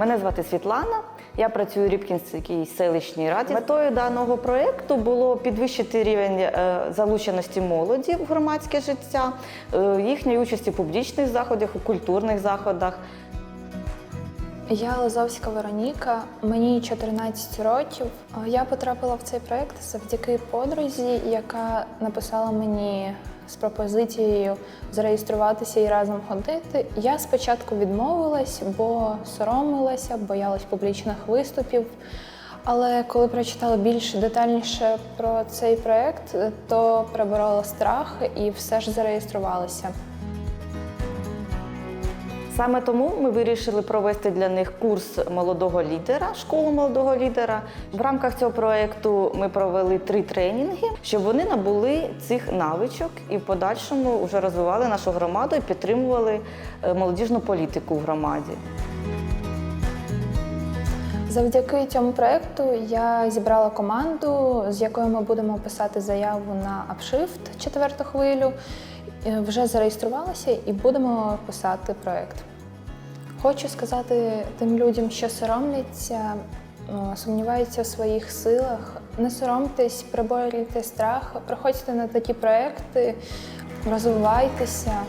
Мене звати Світлана. Я працюю у Рібкінській селищній раді. Метою даного проєкту було підвищити рівень е, залученості молоді в громадське життя, е, їхньої участі в публічних заходах, у культурних заходах. Я Лозовська Вероніка, мені 14 років. Я потрапила в цей проект завдяки подрузі, яка написала мені з пропозицією зареєструватися і разом ходити. Я спочатку відмовилась, бо соромилася, боялась публічних виступів. Але коли прочитала більш детальніше про цей проект, то переборола страх і все ж зареєструвалася. Саме тому ми вирішили провести для них курс молодого лідера, школу молодого лідера. В рамках цього проєкту ми провели три тренінги, щоб вони набули цих навичок і в подальшому вже розвивали нашу громаду і підтримували е, молодіжну політику в громаді. Завдяки цьому проекту я зібрала команду, з якою ми будемо писати заяву на апшифт четверту хвилю. Е, Вже зареєструвалася і будемо писати проект. Хочу сказати тим людям, що соромляться, е, сумніваються в своїх силах. Не соромтесь, приборюйте страх, приходьте на такі проекти, розвивайтеся.